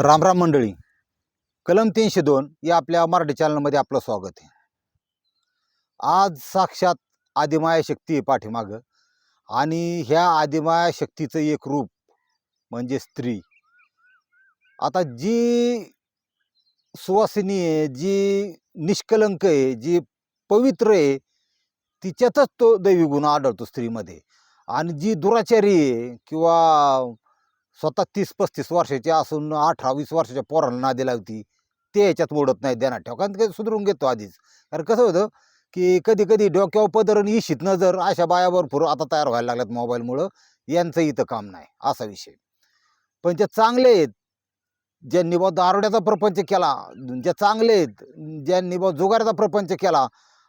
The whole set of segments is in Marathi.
रामराम मंडळी. कलम तीनशे दोन या आपल्या मराठी चॅनलमध्ये आपलं स्वागत आहे. आज साक्षात आदिमाया शक्ती आहे पाठीमागं आणि ह्या आदिमाया शक्तीचं एक रूप म्हणजे स्त्री. आता जी सुवासिनी आहे जी निष्कलंक आहे जी पवित्र आहे तिच्यातच तो दैवी गुण आढळतो स्त्रीमध्ये. आणि जी दुराचारी आहे किंवा स्वतः तीस पस्तीस वर्षाची असून अठरा वीस वर्षाच्या पोराला नादी लावती. ते याच्यात मोडत नाही देणार ठेव. कारण ते सुधरून घेतो आधीच. कारण कसं होतं की कधी कधी डोक्यावर पदर आणि इशित नजर अशा बाया भरपूर आता तयार व्हायला लागल्यात मोबाईलमुळं. यांचं इथं काम नाही. असा विषय. पण जे चांगले आहेत ज्यांनी बा दारुड्याचा प्रपंच केला जे चांगले आहेत ज्यांनी बा जुगाराचा प्रपंच केला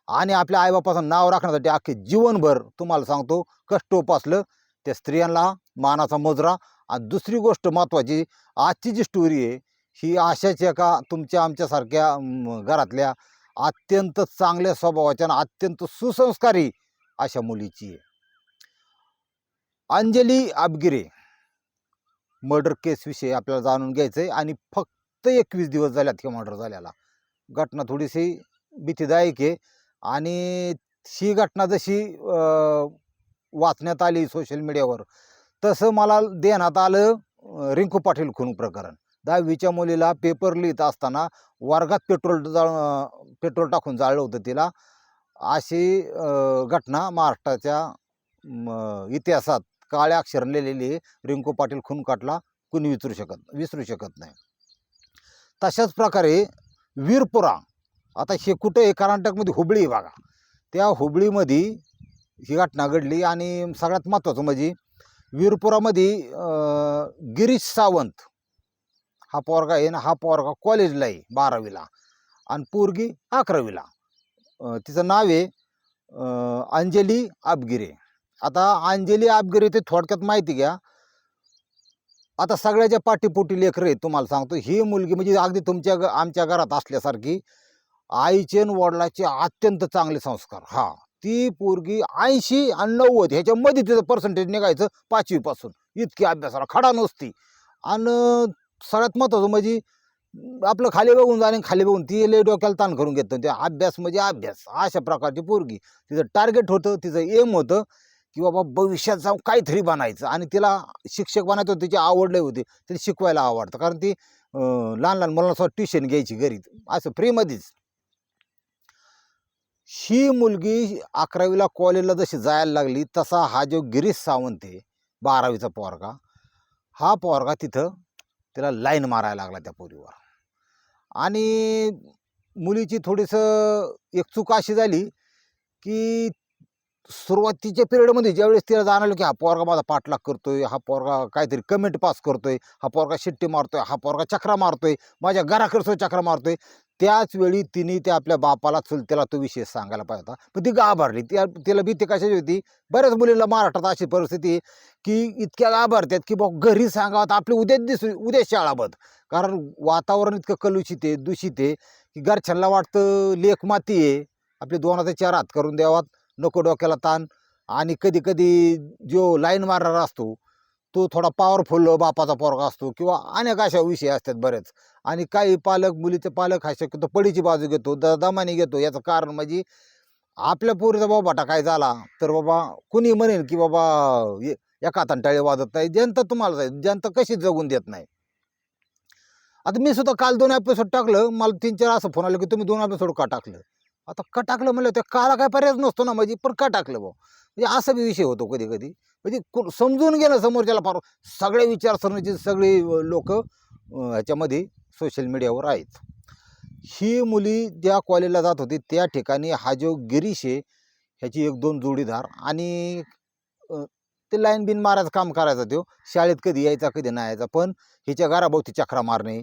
आणि आपल्या आईबापाचं नाव राखण्यासाठी अख्खे जीवनभर तुम्हाला सांगतो कष्ट उपासलं त्या स्त्रियांना मानाचा मोजरा आणि दुसरी गोष्ट महत्त्वाची आजची जी स्टोरी आहे ही अशाच एका तुमच्या आमच्यासारख्या घरातल्या अत्यंत चांगल्या स्वभावाच्या आणि अत्यंत सुसंस्कारी अशा मुलीची आहे. अंजली आबगिरे मर्डर केसविषयी आपल्याला जाणून घ्यायचं आहे आणि फक्त एकवीस दिवस झाल्यात हे मर्डर झाल्याला. घटना थोडीशी भीतीदायक आहे आणि ही घटना जशी वाचण्यात आली सोशल मीडियावर तसं मला देण्यात आलं रिंकू पाटील खून प्रकरण. दहावीच्या मुलीला पेपर लिहित असताना वर्गात पेट्रोल जाळ पेट्रोल टाकून जाळलं होतं तिला. अशी घटना महाराष्ट्राच्या इतिहासात काळ्या अक्षर लिहिलेली रिंकू पाटील खून काटला कुणी विसरू शकत विसरू शकत नाही. तशाच प्रकारे वीरपुरा आता हे कुठं आहे? कर्नाटकमध्ये हुबळी बघा. त्या हुबळीमध्ये ही घटना घडली आणि सगळ्यात महत्त्वाचं म्हणजे वीरपुरामध्ये गिरीश सावंत हा पोरगा आहे ना हा पोरगा कॉलेजला आहे बारावीला आणि पोरगी अकरावीला. तिचं नाव आहे अंजली आबगिरे. आता अंजली आबगिरे ते थोडक्यात माहिती घ्या. आता सगळ्याच्या पाठीपोटी लेकरं आहेत तुम्हाला सांगतो ही मुलगी म्हणजे अगदी तुमच्या आमच्या घरात असल्यासारखी आईचे आणि वडिलाचे अत्यंत चांगले संस्कार. हा. ती पोरगी ऐंशी आणि नव्वद ह्याच्यामध्ये तिचं पर्सेंटेज निघायचं पाचवीपासून. इतकी अभ्यासाला खडा नसती. आणि सगळ्यात महत्त्वाचं म्हणजे आपलं खाली बघून जाणे खाली बघून ती लय डोक्याला ताण करून घेत. ते अभ्यास म्हणजे अभ्यास. अशा प्रकारची पोरगी. तिचं टार्गेट होतं तिचं एम होतं की बाबा भविष्यात जाऊन काहीतरी बनायचं. आणि तिला शिक्षक बनायचं होतं तिची आवडलं होती. तिला शिकवायला आवडतं. कारण ती लहान लहान मुलांना ट्युशन घ्यायची घरी. असं फ्रीमध्येच ही मुलगी अकरावीला कॉलेजला जशी जायला लागली तसा हा जो गिरीश सावंत आहे बारावीचा पोरगा हा पोरगा तिथं तिला लाईन मारायला लागला त्या पोरीवर. आणि मुलीची थोडीसं एक चूक अशी झाली की सुरुवातीच्या पिरियडमध्ये ज्यावेळेस तिला जाणवलं की हा पोरगा माझा पाठलाग करतोय हा पोरगा काहीतरी कमेंट पास करतोय हा पोरगा शिट्टी मारतोय हा पोरगा चक्रा मारतोय माझ्या घराकडचं चक्रा मारतोय त्याच वेळी तिने त्या आपल्या बापाला चुलत्याला तो विषय सांगायला पाहिजे होता. पण ती घाबरली. त्या तिला भीती कशाची होती? बऱ्याच मुलींना महाराष्ट्रात अशी परिस्थिती आहे की इतक्या घाबरतात की बा घरी सांगावं तर आपली उद्याच दिसू उद्या शाळा कारण वातावरण इतकं कलुषित आहे दूषित आहे की घरच्यांना वाटतं लेख माती आहे. आपले दोन हजार चार हात करून द्यावात. नको डोक्याला ताण. आणि कधी कधी जो लाईन मारणारा असतो तो थोडा पॉवरफुल बापाचा पोरगा असतो किंवा अनेक अशा विषय असतात बरेच. आणि काही पालक मुलीचे पालक हा शक्यतो पडीची बाजू घेतो द दमाने घेतो. याचं कारण म्हणजे आपल्या पोरीचा बाबा काय झाला तर बाबा कुणी म्हणेल की बाबा ए- एका तंटाळे वाजत नाही. जनता तुम्हाला जाईल जनता कशी जगून देत नाही? आता मी सुद्धा काल दोन एपिसोड टाकलं. मला तीन चार असं फोन आलं की तुम्ही दोन एपिसोड का टाकलं? आता का टाकलं म्हणलं त्या काला काय पर्यायच नसतो ना म्हणजे पण का टाकलं भाऊ म्हणजे असा बी विषय होतो कधी कधी. म्हणजे को- समजून गेलं समोरच्याला फार सगळे विचारसरणीचे सगळे लोक ह्याच्यामध्ये सोशल मीडियावर आहेत. ही मुली ज्या कॉलेजला जात होती त्या ठिकाणी हा जो गिरीश आहे ह्याची एक दोन जोडीदार आणि ते लाईन बिन मारायचं काम करायचा तो शाळेत कधी यायचा कधी नाही यायचा पण हिच्या घराभोवती चक्रा मारणे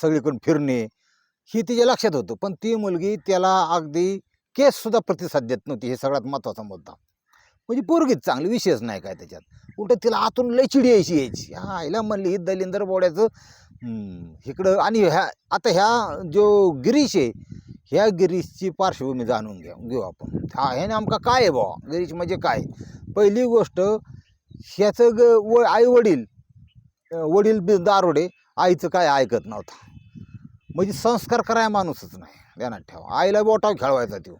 सगळीकडून फिरणे ही तिच्या लक्षात होतं. पण ती मुलगी त्याला अगदी केससुद्धा प्रतिसाद देत नव्हती. हे सगळ्यात महत्त्वाचा मुद्दा. म्हणजे पोरगीच चांगली विशेष नाही काय त्याच्यात. उलट तिला आतून लय चिडी यायची यायची. हा आईला म्हणली ही दलिंदर बोड्याचं इकडं आणि ह्या आता ह्या जो गिरीश आहे ह्या गिरीशची पार्श्वभूमी जाणून घ्या घेऊ आपण. हा ह्याने आमका काय आहे बुवा? गिरीश म्हणजे काय? पहिली गोष्ट ह्याचं ग व आई वडील वडील बी दारोडे आईचं काय ऐकत नव्हता. म्हणजे संस्कार कराय माणूसच नाही. ध्यानात ठेवा. आईला बोटाव खेळवायचा तो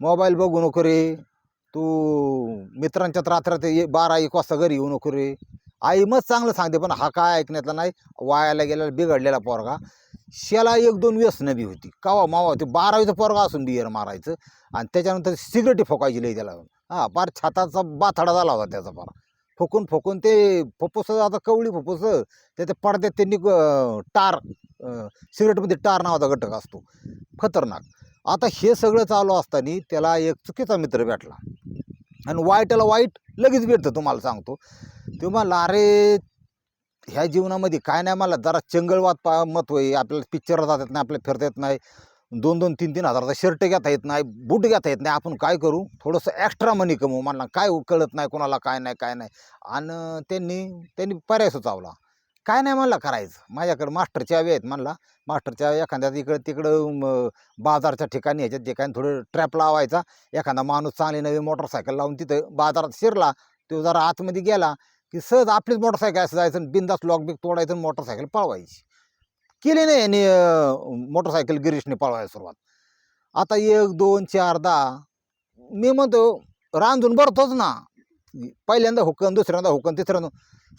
मोबाईल बघू नको रे. तू मित्रांच्यात रात्रात ये बारा एक वाजता घरी येऊ नको रे. आई मग चांगलं सांगते पण हा काय ऐकण्यातला नाही. वायाला गेलेला बिघडलेला पोरगा. शेला एक दोन व्यसनं बी होती. कावा मावा ते बारावीचं पोरगा असून बियर मारायचं. आणि त्याच्यानंतर सिगरेटी फोकायची लई त्याला. हा फार छाताचा बाथडा झाला होता त्याचा फार. फुकून फुकून ते फुफ्फुस आता कवळी फुफ्फुस ते ते पडद्यात त्यांनी टार सिगरेटमध्ये टार नावाचा घटक असतो. खतरनाक. आता हे सगळं चालू असताना त्याला एक चुकीचा मित्र भेटला. आणि वाईटाला वाईट लगेच भेटतं तुम्हाला सांगतो. तो म्हणला अरे ह्या जीवनामध्ये काय नाही मला जरा चंगळवाद पा मत आहे आपल्याला पिक्चर जात येत नाही आपल्याला फिरता येत नाही. दोन दोन तीन तीन हजाराचा शर्ट घेता येत नाही बूट घेता येत नाही. आपण काय करू? थोडंसं एक्स्ट्रा मनी कमवू. म्हणला काय कळत नाही कोणाला काय नाही काय नाही. आणि त्यांनी त्यांनी पर्याय सुचावला. काय नाही म्हणला करायचं. माझ्याकडे मास्टरच्या हवे आहेत म्हणला मास्टरच्या एखाद्या इकडं तिकडं बाजारच्या ठिकाणी ह्याच्या ठिकाणी थोडं ट्रॅप लावायचा एखादा माणूस चांगली नवी मोटरसायकल लावून तिथं बाजारात शिरला तो जरा आतमध्ये गेला की सहज आपलीच मोटरसायकल असं जायचं बिंदास लॉक बिक तोडायचं मोटरसायकल पळवायची. केली नाही यांनी मोटरसायकल गिरीशने पळवायला सुरुवात. आता एक दोन चार दहा मी म्हणतो रांजून भरतोच ना. पहिल्यांदा हुकन दुसऱ्यांदा हुकन तिसऱ्यांदा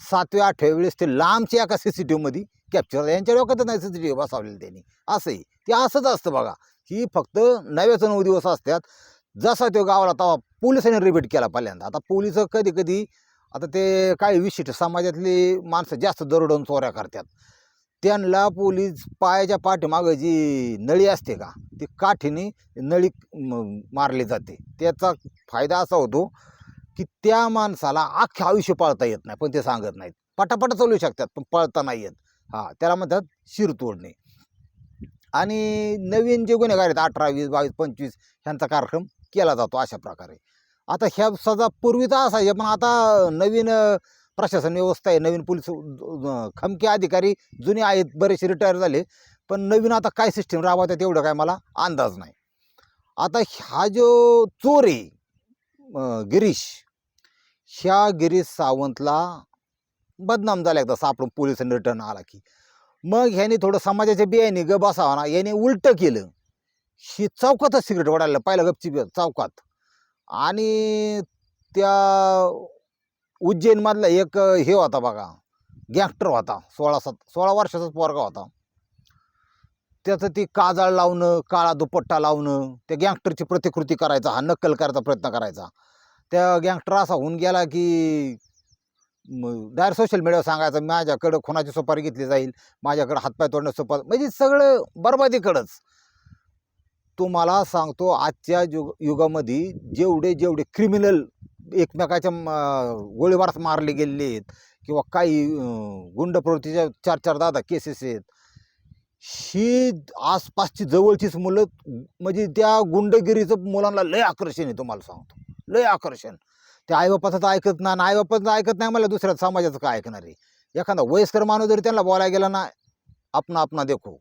सातव्या आठव्या वेळेस ते लांबच्या एका सी सी टी व्हीमध्ये कॅप्चर यांच्या डोक्यात नाही सी सी टी व्ही बसावलेली त्यांनी. असंही. ते असंच असतं बघा. ही फक्त नव्याचं नऊ दिवस असतात. जसा तो गावाला तेव्हा पोलिसांनी रिपीट केला पहिल्यांदा. आता पोलीस कधी कधी आता ते काही विशिष्ट समाजातली माणसं जास्त दरोडून चोऱ्या करतात. त्यांना पोलीस पायाच्या पाठीमागं जी नळी असते का? ती काठीने नळी म- मारली जाते. त्याचा फायदा असा होतो की त्या माणसाला अख्खे आयुष्य पाळता येत नाही पण ते सांगत नाहीत. पटापट चालू शकतात पण पळता नाही येत. हां त्याला म्हणतात शिर तोडणे. आणि नवीन जे गुन्हेगार आहेत अठरा वीस बावीस पंचवीस ह्यांचा कार्यक्रम केला जातो अशा प्रकारे. आता ह्या सजा पूर्वीचा असायच्या पण आता नवीन प्रशासन व्यवस्था आहे नवीन पोलीस खमके अधिकारी जुने आहेत बरेचसे रिटायर झाले पण नवीन आता काय सिस्टीम राबवतात एवढं काय मला अंदाज नाही. आता हा जो चोर आहे गिरीश ह्या गिरीश सावंतला बदनाम झाला एकदा सापडून पोलिसांनी रिटर्न आला की. मग ह्याने थोडं समाजाच्या बियाने ग बसावा ना याने उलटं केलं. ही चौकातच सिगरेट वाढायला पाहिलं गपची चौकात. आणि त्या उज्जैनमधला एक हे होता बघा गँगस्टर होता सोळा सात सोळा वर्षाचाच पोरगा होता. त्याचं ती काजळ लावणं काळा दुपट्टा लावणं त्या गँगस्टरची प्रतिकृती करायचा हा नक्कल करायचा प्रयत्न करायचा. त्या गँगस्टर असा होऊन गेला की डायरेक्ट सोशल मीडियावर सांगायचं माझ्याकडं खुनाची सुपारी घेतली जाईल माझ्याकडं हातपाय तोडणं सुपारी म्हणजे सगळं बरबादीकडंच. तुम्हाला सांगतो आजच्या युग युगामध्ये जेवढे जेवढे क्रिमिनल एकमेकाच्या गोळीबारात मारले गेलेले आहेत किंवा काही गुंड प्रवृत्तीच्या चार चार दादा केसेस आहेत. ही आसपासची जवळचीच मुलं म्हणजे त्या गुंडगिरीचं मुलांना लय आकर्षण आहे तुम्हाला सांगतो. लय आकर्षण. ते आईबापाचं तर ऐकत नाही आईबापाचं ऐकत नाही मला दुसऱ्या समाजाचं काय ऐकणार आहे? एखादा वयस्कर माणूस जरी त्यांना बोलायला गेला ना आपणा आपणा देखो.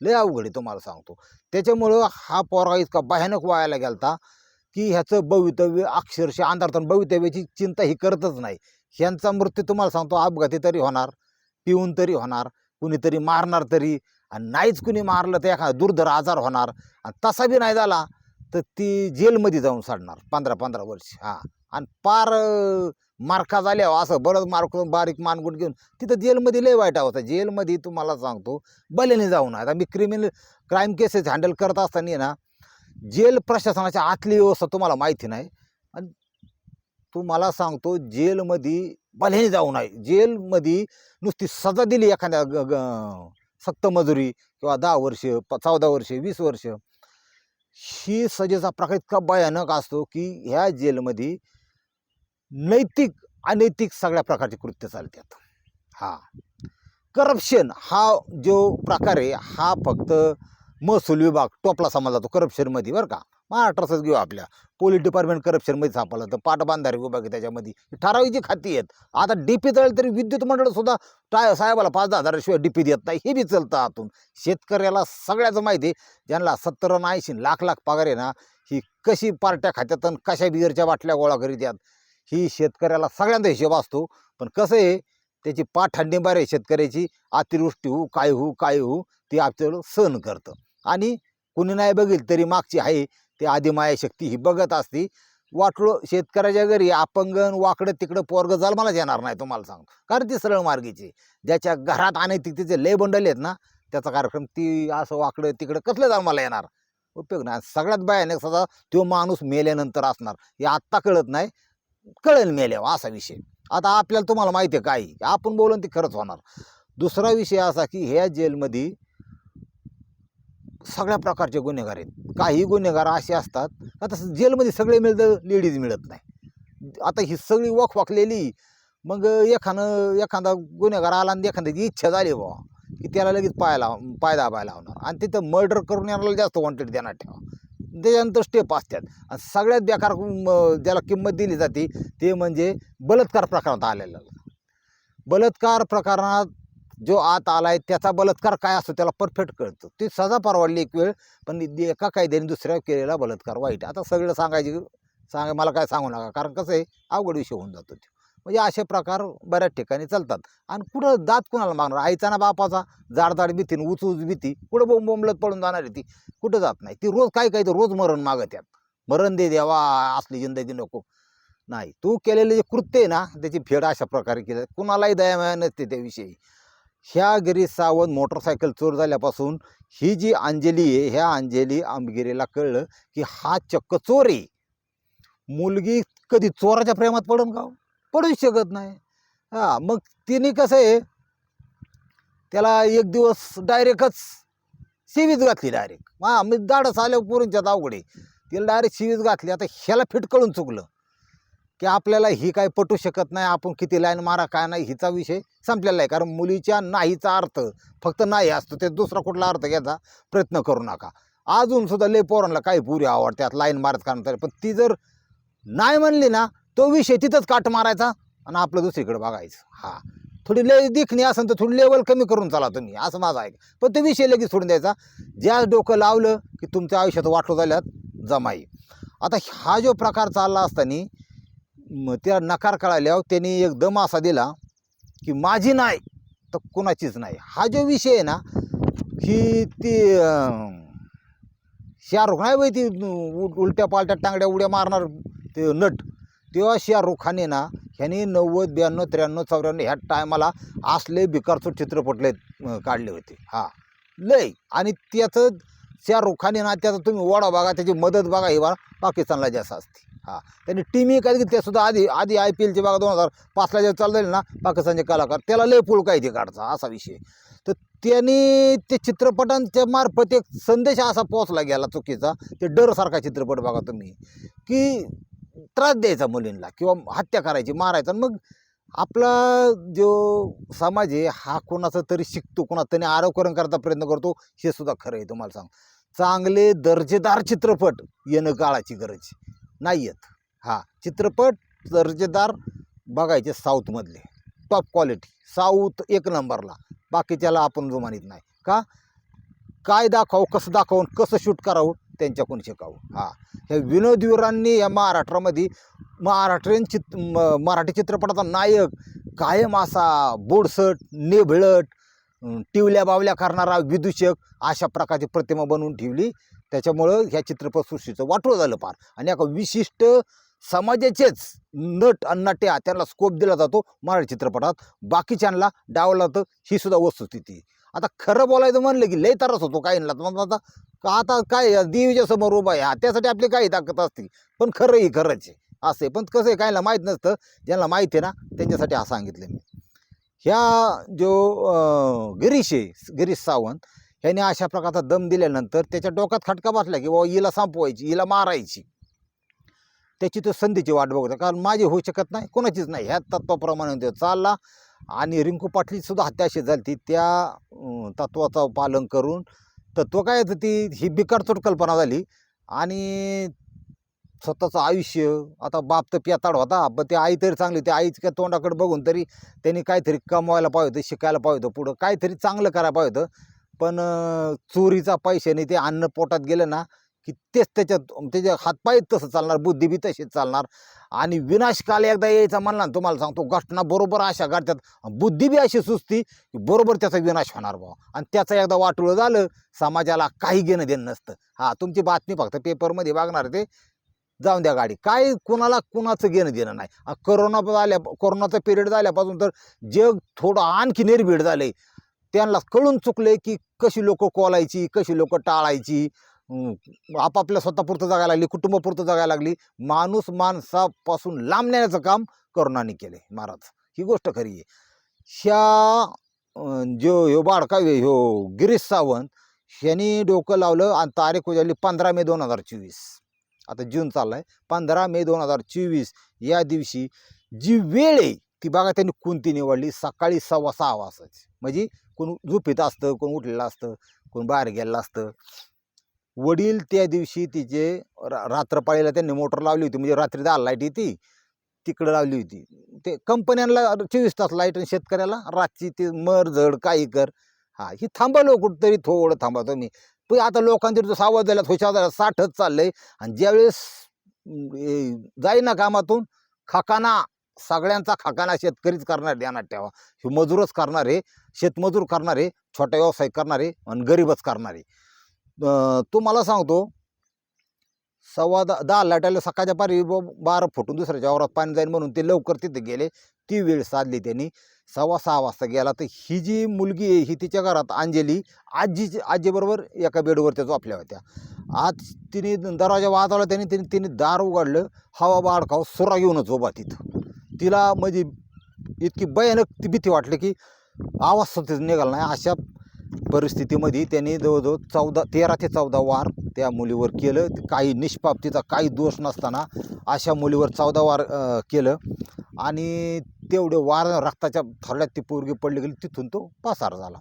लय अवघड आहे तुम्हाला सांगतो. त्याच्यामुळं हा पोरगा इतका भयानक व्हायला गेलता. की ह्याचं भवितव्य अक्षरशः अंधारतन भवितव्याची चिंता ही करतच नाही. ह्यांचा मृत्यू तुम्हाला सांगतो अपघाती तरी होणार पिऊन तरी होणार कुणीतरी मारणार तरी आणि नाहीच कुणी मारलं तर एखादा दुर्धर आजार होणार आणि तसा बी नाही झाला तर ती जेलमध्ये जाऊन साडणार पंधरा पंधरा वर्ष. हां. आणि पार अं, मारखा झाल्यावर हो, असं बरंच मार्क बारीक मानगुट घेऊन. तिथं जेलमध्ये लय वाईट होता जेलमध्ये तुम्हाला सांगतो बलेने जाऊन नये आता मी क्रिमिनल क्राईम केसेस हँडल करत असताना ना जेल प्रशासनाच्या आतली व्यवस्था तुम्हाला माहिती नाही. आणि तुम्हाला सांगतो जेलमध्ये भलेही जाऊ नये. जेलमध्ये नुसती सजा दिली एखाद्या ग- ग- सक्त मजुरी किंवा दहा वर्ष प चौदा वर्ष वीस वर्ष. ही सजेचा प्रकार इतका भयानक असतो की ह्या जेलमध्ये नैतिक अनैतिक सगळ्या प्रकारची कृत्य चालतात. हा. करप्शन हा जो प्रकार आहे हा फक्त महसूल विभाग टोपला समजला तो करप्शनमध्ये बरं का. महाराष्ट्रातच घेऊ आपल्या. पोलीस डिपार्टमेंट करप्शनमध्ये सापडलं तर पाटबंधारे विभाग आहे त्याच्यामध्ये. ठराविक जी खाती आहेत आता डी पी तळ तरी विद्युत मंडळ सुद्धा टाय साहेबाला पाच दहा हजाराशिवाय डी पी देत नाही. हे बी चलतं आतून. शेतकऱ्याला सगळ्याचं माहिती आहे. ज्यांना सत्तर आणि ऐंशी लाख लाख पगार आहे ना ही कशी पार्ट्या खात्यात आणि कशा बिअरच्या बाटल्या गोळा करीत यात ही शेतकऱ्याला सगळ्यांचा हिशोब असतो. पण कसं आहे त्याची पाठ पाठांडी बारे शेतकऱ्याची. अतिवृष्टी होऊ काय होऊ काय होऊ ती आपल्याला सहन करतं. आणि कुणी नाही बघील तरी मागची आहे ते आदिमाया शक्ती ही बघत असती. वाटलो शेतकऱ्याच्या घरी अपंगण वाकडं तिकडं पोरग जन्मालाच येणार नाही तुम्हाला सांगतो. कारण ती सरळ मार्गीची ज्याच्या घरात अनैतिकतेचे लय बंडल आहेत ना त्याचा कार्यक्रम ती असं वाकडं तिकडं कसलं जन्माला येणार? उपयोग नाही. सगळ्यात भयानक सदा तो माणूस मेल्यानंतर असणार. हे आत्ता कळत नाही. कळेल मेल्यावर असा विषय. आता आपल्याला तुम्हाला माहिती आहे काय आपण बोलून ते खरंच होणार. दुसरा विषय असा की ह्या जेलमध्ये सगळ्या प्रकारचे गुन्हेगार आहेत. काही गुन्हेगार असे असतात आता जेलमध्ये सगळे मिळतं लेडीज मिळत नाही. आता ही सगळी वख वाकलेली मग एखादं एखादा गुन्हेगार आला आणि एखाद्याची इच्छा झाली बाबा की त्याला लगेच पाय लाव पाय दाबायला लावणार. आणि तिथं मर्डर करून येणारा जास्त वॉन्टेड देणार ठेवा. त्याच्यानंतर स्टेप असतात. आणि सगळ्यात बेकार ज्याला किंमत दिली जाते ते म्हणजे बलात्कार प्रकरणात आलेलं. बलात्कार प्रकरणात जो आत आलाय त्याचा बलात्कार काय असतो त्याला परफेक्ट कळतं. ती सजा परवडली एक वेळ पण एका कायद्याने दुसऱ्या केलेला बलात्कार वाईट. आता सगळं सांगायची सांगा मला काय सांगू नका. कारण कसं आहे अवघड विषय होऊन जातो ते. म्हणजे असे प्रकार बऱ्याच ठिकाणी चालतात. आणि कुठं दात कुणाला मागणार? आईचा ना बापाचा? जाडजाड भीती उच उच भीती. कुठं बोंब बोंबलत पडून जाणार आहे ती? कुठं जात नाही. ती रोज काय काय तर रोज मरण मागत यात मरण दे देवा असली जिंदगी नको. नाही तू केलेले जे कृत्य आहे ना त्याची फेड अशा प्रकारे केलं. कुणालाही दयामाया नसते त्याविषयी ह्या गिरी सावंत मोटरसायकल चोर झाल्यापासून ही जी अंजली आहे ह्या अंजली आमगिरीला कळलं की हा चक्क चोर आहे. मुलगी कधी चोराच्या प्रेमात पडन का? पडूच शकत नाही. हा मग तिने कसं आहे त्याला एक दिवस डायरेक्टच शिवीच घातली डायरेक्ट. हां मी दाडस आल्या पोरींच्यात अवघड तिला डायरेक्ट शिवीच घातली. आता ह्याला फिट कळून चुकलं. की आपल्याला ही काय पटू शकत नाही आपण किती लाईन मारा काय नाही हिचा विषय संपलेला आहे. कारण मुलीच्या नाहीचा अर्थ फक्त नाही असतो ते दुसरा कुठला अर्थ घ्यायचा? प्रयत्न करू नका. अजून सुद्धा लय पोरांना काही पुरी आवडतात लाईन मारत कारण पण ती जर नाही म्हणली ना तो विषय तिथंच काट मारायचा आणि आपलं दुसरीकडे बघायचं. हा. थोडी लय दिखणी असेल तर थोडी लेवल कमी करून चाला तुम्ही असं माझं आहे पण तो विषय लगेच सोडून द्यायचा. ज्या डोकं लावलं की तुमच्या आयुष्यात वाटलं झाल्यात जमाई. आता हा जो प्रकार चालला असताना मग त्या नकार कळाल्यावर त्यांनी एकदम असा दिला की माझी नाही तर कुणाचीच नाही. हा जो विषय आहे ना ही ती शाहरुख नाही बाई ती उलट्या पालट्या टांगड्या उड्या मारणार ते नट. तेव्हा शाहरुख खाने ना ह्याने नव्वद ब्याण्णव त्र्याण्णव चौऱ्याण्णव ह्या टायमाला असले बिकारचो चित्रपटले काढले होते. हा. लय. आणि त्याचं शाहरुख खाने ना त्याचा तुम्ही वडा बघा त्याची मदत बघा ही बा पाकिस्तानला जास्त असते. हा. त्यांनी टीमही काय ते सुद्धा आधी आधी आय पी एलची बघा दोन हजार पाचला जे चाललेलं ना पाकिस्तानचे कलाकार त्याला लय पुळ काय ते काढचा असा विषय. तर त्यांनी ते चित्रपटांच्या मार्फत एक संदेश असा पोचला गेला चुकीचा ते डरसारखा चित्रपट बघा तुम्ही की त्रास द्यायचा मुलींना किंवा हत्या करायची मारायचा. आणि मग आपला जो समाज आहे हा कोणाचा तरी शिकतो कोणाचा आरोकरण आरोग्यकरण करता प्रयत्न करतो हे सुद्धा खरं आहे तुम्हाला सांग चांगले दर्जेदार चित्रपट येणं काळाची गरज नाही आहेत हा चित्रपट दर्जेदार बघायचे साऊथमधले. टॉप क्वालिटी साऊथ एक नंबरला. बाकीच्याला आपण जुमानीत नाही. का? काय दाखवू कसं दाखवून कसं शूट करावं त्यांच्याकडून शिकावं. हा. हे विनोदवीरांनी या महाराष्ट्रामध्ये महाराष्ट्रीयन चित मराठी चित्रपटाचा नायक कायम असा बोडसट नेभळट टिवल्या बावल्या करणारा विदूषक अशा प्रकारची प्रतिमा बनवून ठेवली. त्याच्यामुळं ह्या चित्रपटसृष्टीचं वाटोळं झालं फार आणि एका विशिष्ट समाजाचेच नट अन्नाटे त्यांना स्कोप दिला जातो मराठी चित्रपटात. बाकीच्यांना डावला जातं ही सुद्धा वस्तुस्थिती. आता खरं बोलायचं म्हणलं की लय त्रास होतो काही मग आता का आता काय देवीच्या समोर उभा आहे? त्यासाठी आपली काही ताकद असते. पण खरं ही खरंच आहे. असं आहे. पण कसं आहे कायला माहीत नसतं. ज्यांना माहिती आहे ना त्यांच्यासाठी हा सांगितलं मी. ह्या जो गिरीश आहे गिरीश सावंत ह्याने अशा प्रकारचा दम दिल्यानंतर त्याच्या डोक्यात खटका बसला की बाबा हिला संपवायची हिला मारायची. त्याची तो संधीची वाट बघतो कारण माझी होऊ शकत नाही कोणाचीच नाही. ह्या तत्वाप्रमाणे तो चालला आणि रिंकू पाटली सुद्धा झाली ती त्या तत्वाचा तत्वाचं पालन करून तत्व काय होतं ती ही बिकारचोट कल्पना झाली आणि स्वतःचं आयुष्य आता बाप तर पियाताड होता पण ते आई तरी चांगली त्या आईच्या तोंडाकडे बघून तरी त्यांनी काहीतरी कमवायला पाहिजे होतं शिकायला पाहिजे होतं. पुढं काहीतरी चांगलं करायला पाहिजे होतं. पण चोरीचा पैशाने ते अन्न पोटात गेलं ना की तेच त्याच्यात त्याच्या हातपाय तसं चालणार बुद्धी बी तशीच चालणार. आणि विनाशकाल एकदा यायचा म्हणला ना तुम्हाला सांगतो घटना बरोबर अशा घडतात. बुद्धी बी अशी सुचती की बरोबर त्याचा विनाश होणार भाऊ आणि त्याचं एकदा वाटोळं झालं समाजाला काही घेणं देणं नसतं. हां तुमची बातमी फक्त पेपरमध्ये बघणार ते. जाऊन द्या गाडी. काय कुणाला कुणाचं घेणं देणं नाही. करोना झाल्या कोरोनाचा पिरियड झाल्यापासून तर जग थोडं आणखी निर्भीड झालं आहे त्यांना कळून चुकले की कशी लोक कोलायची कशी लोक टाळायची. आपापल्या स्वतःपुरतं जगायला लागली कुटुंबापुरतं जगायला लागली. माणूस माणसापासून लांब नेण्याचं काम करुणाने केले महाराज. ही गोष्ट खरी आहे. ह्या जो ह्यो बाडका ह्यो गिरीश सावंत ह्यांनी डोकं लावलं आणि तारीख उजाडली पंधरा मे दोन हजार चोवीस. आता जून चाललाय. पंधरा मे दोन हजार चोवीस या दिवशी जी वेळ आहे ती बघा त्यांनी कोणती निवडली? सकाळी सव्वा सहा वाजताची. म्हणजे कोण झोपेत असतं कोण उठलेलं असतं कोण बाहेर गेलेलं असतं. वडील त्या दिवशी तिचे रा रात्रपाळीला त्यांनी मोटर लावली होती. म्हणजे रात्री दहा लाइट येते तिकडं लावली होती. ते कंपन्यांना चोवीस तास लाइट आणि शेतकऱ्याला रातची ते मर झड काही कर. हा ही थांबवलं हो कुठंतरी थोडं थांबवतो मी. पण आता लोकांचे जो सावध झाल्यात हुशार झाला साठच चाललंय. आणि ज्यावेळेस जाईना कामातून खाकाना. सगळ्यांचा खाकाना शेतकरीच करणार ध्यानात ठेवा. हे मजूरच करणारे शेतमजूर करणारे छोटा व्यवसाय करणारे आणि गरीबच करणारे तो तुम्हाला सांगतो सव्वा दहा दहा लाटायला सकाळच्या पारी बारा फुटून दुसऱ्याच्या वावरात पाणी जाईल म्हणून ते लवकर तिथे गेले. ती वेळ साधली त्यांनी. सव्वा सहा वाजता गेला तर ही जी मुलगी आहे ही तिच्या घरात अंजली आजीची आजीबरोबर एका बेडवर त्या झोपल्या होत्या. आज तिने दरवाजा वाजवला त्याने तिने तिने दार उघडलं हवा बाडकाव सुरा घेऊनच झोपा तिथं. तिला म्हणजे इतकी भयानक ती भीती वाटली की आवाज सुद्धा निघाला नाही. अशा परिस्थितीमध्ये त्यांनी जवळजवळ चौदा तेरा ते चौदा वार त्या मुलीवर केलं. काही निष्पाप तिचा काही दोष नसताना अशा मुलीवर चौदा वार केलं. आणि तेवढे वार रक्ताच्या थरड्यात ती पोरगी पडली गेली. तिथून तो पसार झाला.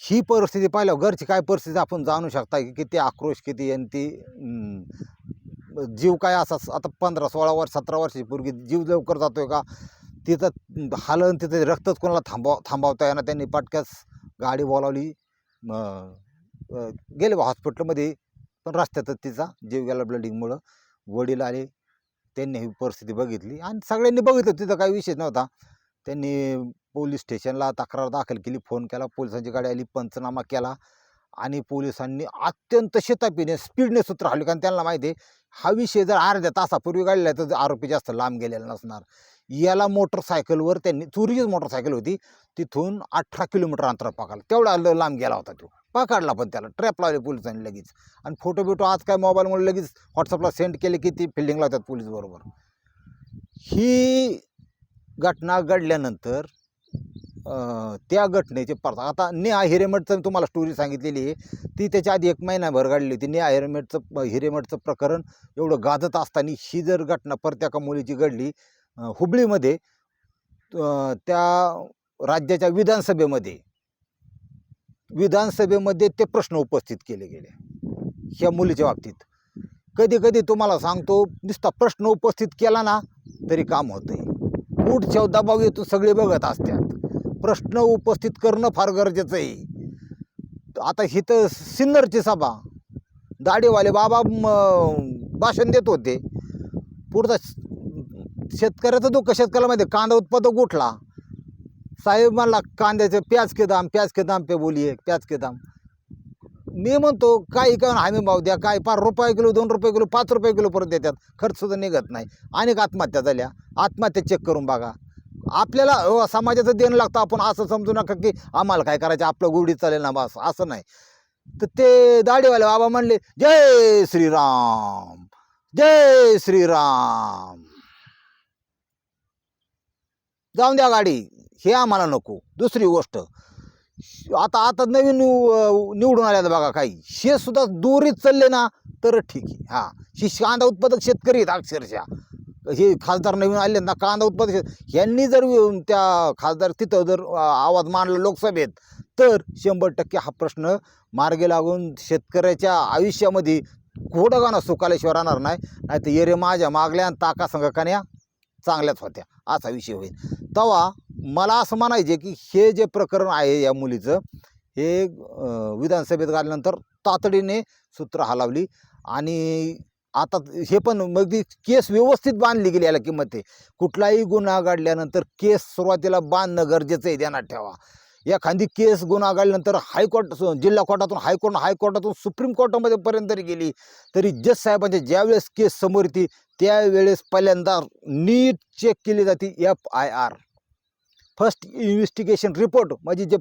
ही परिस्थिती पाहिल्यावर घरची काय परिस्थिती आपण जाणू शकता की किती आक्रोश किती आणि ती जीव काय असा आता पंधरा सोळा वर्ष सतरा वर्षाची पूर्वी जीव लवकर जातोय का? तिथं हालन तिथं रक्तच कोणाला थांबव थांबवता येणार त्यांनी पटक्यास गाडी बोलावली. गेले बा हॉस्पिटलमध्ये पण रस्त्यातच तिचा जीव गेला ब्लडिंगमुळं. वडील आले. त्यांनी ही परिस्थिती बघितली आणि सगळ्यांनी बघितलं. तिथं काही विषय नव्हता. त्यांनी पोलीस स्टेशनला तक्रार दाखल केली. फोन केला. पोलिसांची गाडी आली. पंचनामा केला. आणि पोलिसांनी अत्यंत शेतापीने स्पीडने सूत्र हल्ली कारण त्यांना माहिती आहे हा विषय जर अर्ध्या तासापूर्वी काढला तर आरोपी जास्त लांब गेलेला नसणार. याला मोटरसायकलवर त्यांनी चोरीचीच मोटरसायकल होती तिथून अठरा किलोमीटर अंतर पकडला. तेवढा लांब गेला होता तो. पकडला पण त्याला. ट्रॅप लावले पोलिसांनी लगेच. आणि फोटो बिटो आज काय मोबाईलमुळे लगेच व्हॉट्सअपला सेंड केले की ती फिल्डिंग लावतात पोलीस बरोबर. ही घटना घडल्यानंतर त्या घटनेचे पडता आता ने हिरेमठचं तुम्हाला स्टोरी सांगितलेली आहे. ती त्याच्या आधी एक महिनाभर घडली होती. ने हिरेमठचं हिरेमठचं प्रकरण एवढं गाजत असताना ही जर घटना परत एका मुलीची घडली हुबळीमध्ये त्या राज्याच्या विधानसभेमध्ये विधानसभेमध्ये ते प्रश्न उपस्थित केले गेले. ह्या मुलीच्या बाबतीत. कधी कधी तुम्हाला सांगतो नुसता प्रश्न उपस्थित केला ना तरी काम होतंय. पुढच्या दबाव येतो सगळे बघत असतात. प्रश्न उपस्थित करणं फार गरजेचं आहे. आता हिथं सिन्नरची सभा. दाढीवाले बाबा भाषण देत होते. पुढचा शेतकऱ्याचा दुःख शेतकऱ्याला माहिती आहे, कांदा उत्पादक उठला. साहेब म्हणला कांद्याचे प्याज के दाम प्याज के दाम पे बोलिये प्याज के दाम. मी म्हणतो काही काय हमी भाव द्या काय पाच रुपये किलो दोन रुपये किलो पाच रुपये किलो परत देतात खर्च सुद्धा निघत नाही. अनेक आत्महत्या झाल्या. आत्महत्या चेक करून बघा. आपल्याला हो समाजाचं देणं लागतं. आपण असं समजू नका की आम्हाला काय करायचं? आपलं गुढी चालेल ना बस. असं नाही. तर ते दाढीवाले बाबा म्हणले जय श्रीराम! जय श्रीराम! जाऊन द्या गाडी. हे आम्हाला नको. दुसरी गोष्ट आता आता नवीन निवडून आल्यात बघा काही. हे सुद्धा दोरीत चालले ना तर ठीक आहे. हा. ही कांदा उत्पादक शेतकरी आहेत अक्षरशः. हे खासदार नवीन आले ना कांदा उत्पादक यांनी जर त्या खासदार तिथं जर आवाज मांडला लोकसभेत तर शंभर टक्के हा प्रश्न मार्गी लागून शेतकऱ्याच्या आयुष्यामध्ये कुठं गाणं सुकाल्याशिवाय राहणार नाही. नाही तर येरे माझ्या मागल्या आणि ताका संघकान्या चांगल्याच होत्या. असा विषय होईल. तेव्हा मला असं म्हणायचे की हे जे प्रकरण आहे या मुलीचं हे विधानसभेत गाल्यानंतर तातडीने सूत्र हलावली आणि आता हे पण मग ती केस व्यवस्थित बांधली गेली याला किंमत आहे. कुठलाही गुन्हा घडल्यानंतर केस सुरुवातीला बांधणं गरजेचं आहे ध्यानात ठेवा. एखादी केस गुन्हा घडल्यानंतर हायकोर्ट जिल्हा कोर्टातून हायकोर्ट हायकोर्टातून सुप्रीम कोर्टामध्ये पर्यंत जरी गेली तरी जज साहेबांच्या ज्यावेळेस केस समोर येते त्यावेळेस पहिल्यांदा नीट चेक केली जाते F I R first investigation report म्हणजे जे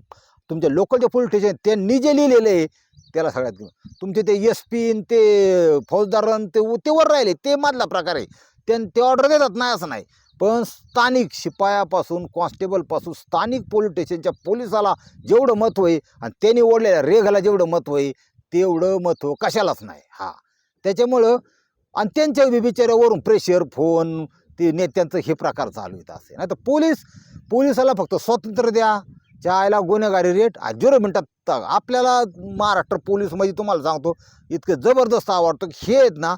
तुमच्या लोकलच्या पोलीस स्टेशन त्यांनी जे लिहिलेलं आहे त्याला सगळ्यात घेऊन तुमचे ते एस पी ते फौजदार ते ते वर राहिले ते मधला प्रकार आहे. त्यां ते ऑर्डर देतात नाही असं नाही. पण स्थानिक शिपायापासून कॉन्स्टेबलपासून स्थानिक पोलीस स्टेशनच्या पोलिसाला जेवढं महत्त्व आहे आणि त्यांनी ओढलेल्या रेघाला जेवढं महत्त्व आहे तेवढं महत्त्व कशालाच नाही. हा. त्याच्यामुळं आणि त्यांच्या बिचाऱ्यावरून प्रेशर फोन ते नेत्यांचं हे प्रकार चालू येत असे. नाही तर पोलीस पोलिसाला फक्त स्वातंत्र्य द्या. चायला गुन्हेगारी रेट झिरो मिनटात आपल्याला महाराष्ट्र पोलीस म्हणजे तुम्हाला सांगतो इतकं जबरदस्त आवडतं की हे आहेत ना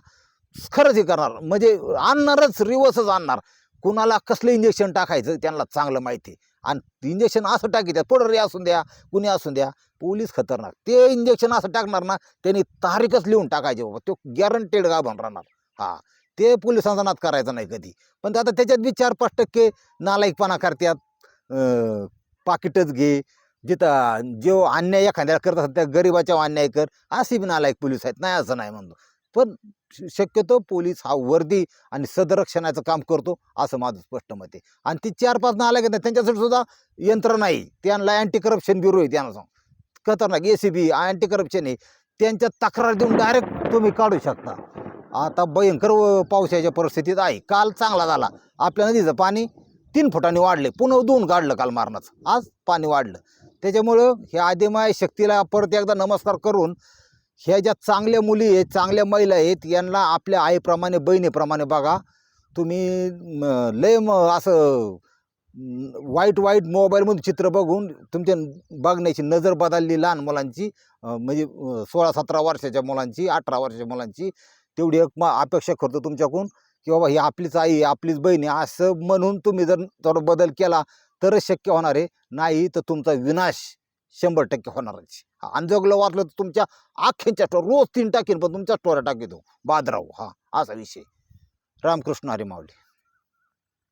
खरंच हे करणार. म्हणजे आणणारच रिवर्सच आणणार. कुणाला कसलं इंजेक्शन टाकायचं त्यांना चांगलं माहिती. आहे आणि इंजेक्शन असं टाकीतात पोडरी असून द्या कुणी असून द्या पोलीस खतरनाक. ते इंजेक्शन असं टाकणार ना त्यांनी तारीखच लिहून टाकायचे बाबा तो गॅरंटेड गाभण राहणार. हा ते पोलिसांचा नाद करायचा नाही कधी. पण आता त्याच्यात बी चार पाच टक्के नालायकपणा करतात. पाकिटच घे. जिथं जो अन्याय एखाद्याला करत असतात त्या गरिबाच्या अन्याय कर. असे बी नालायक पोलीस आहेत. नाही असं नाही म्हणतो. पण श- शक्यतो पोलीस हा वर्दी आणि सदरक्षणाचं काम करतो असं माझं स्पष्ट मत आहे. आणि ती चार पाच नालायक आहेत ना, त्यांच्यासाठी सुद्धा यंत्र नाही. त्यांना अँटी करप्शन ब्युरो आहे त्यांना सांग. खतरनाक A C B anti corruption आहे. त्यांच्या तक्रार देऊन डायरेक्ट तुम्ही काढू शकता. आता भयंकर व- पावसाच्या परिस्थितीत आहे. काल चांगला झाला. आपल्या नदीचं पाणी तीन फुटांनी वाढले. पुन्हा दोन काढलं काल मारणाचं आज पाणी वाढलं. त्याच्यामुळं ह्या आदिमाय शक्तीला परत एकदा नमस्कार करून ह्या ज्या चांगल्या मुली आहेत चांगल्या महिला आहेत यांना आपल्या आईप्रमाणे बहिणीप्रमाणे बघा. तुम्ही लय म असं वाईट वाईट मोबाईलमधून चित्र बघून तुमच्या बघण्याची नजर बदलली लहान मुलांची म्हणजे सोळा सतरा वर्षाच्या मुलांची अठरा वर्षाच्या मुलांची तेवढी एक म अपेक्षा करतो तुमच्याकडून. की बाबा ही आपलीच आई आहे, आपलीच बहीण आहे असं म्हणून तुम्ही जर थोडा बदल केला तरच शक्य होणार आहे. नाही तर तुमचा विनाश शंभर टक्के होणारच हा, आणि जगलं वाचलं तर तुमच्या आख्यांच्या स्टोर रोज तीन टाकीन पण तुमच्या स्टोऱ्या टाकीतो बादराव हा असा विषय. रामकृष्ण हरी माऊली.